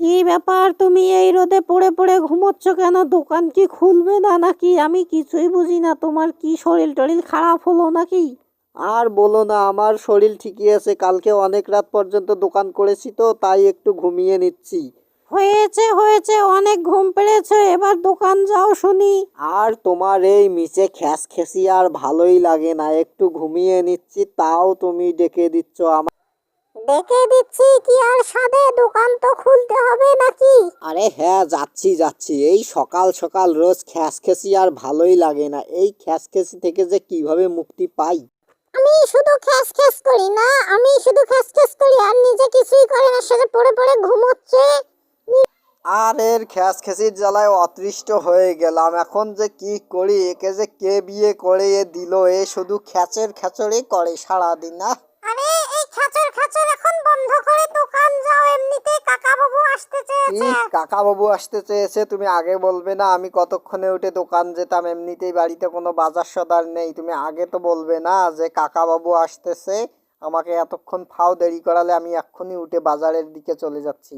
কি ব্যাপার তুমি এই রোদে পড়ে পড়ে ঘুমোচ্ছ কেন? দোকান কি খুলবে না নাকি? আমি কিছুই বুঝি না। তোমার কি শরীর টরিল খারাপ হলো নাকি? আর বলো না আমার শরীর ঠিকই আছে। কালকে অনেক রাত পর্যন্ত দোকান করেছি তো তাই একটু ঘুমিয়ে নিচ্ছি। হয়েছে হয়েছে অনেক ঘুম পেড়েছে। এবার দোকান যাও শুনি। আর তোমার এই মিচে খ্যাস খেসি আর ভালোই লাগে না। একটু ঘুমিয়ে নিচ্ছি তাও তুমি ডেকে দিচ্ছ আমার ডেকে দিচ্ছি কি আর সাদে দোকান তো খুলতে হবে নাকি? আরে হ্যাঁ যাচ্ছি যাচ্ছি। এই সকাল সকাল রোজ খ্যাস খেসি আর ভালোই লাগে না। এই খ্যাস খেসি থেকে যে কীভাবে মুক্তি পাই? আমি শুধু খ্যাস খ্যাস করি না আমি শুধু খ্যাস খ্যাস করি আর নিজে কিছুই করে না সেটা পড়ে পড়ে ঘুমোচ্ছে আর এর খ্যাস খেসির জ্বালায় অতৃষ্ট হয়ে গেলাম। এখন যে কি করি? একে যে কে বিয়ে করে এ দিল? এ শুধু খ্যাচের খ্যাচরই করে সারাদিন না আরে এই খাচর খাচর এখন বন্ধ করে দোকান যাও এমনিতে কাকা বাবু আসতে কি চেয়েছে কাকা বাবু আসতে চেয়েছে তুমি আগে বলবে না। আমি কতক্ষণে উঠে দোকান যেতাম এমনিতেই বাড়িতে কোনো বাজার সদার নেই। তুমি আগে তো বলবে না যে কাকা বাবু আসতেছে। আমাকে এতক্ষণ ফাও দেরি করালে আমি এক্ষুনি উঠে বাজারের দিকে চলে যাচ্ছি।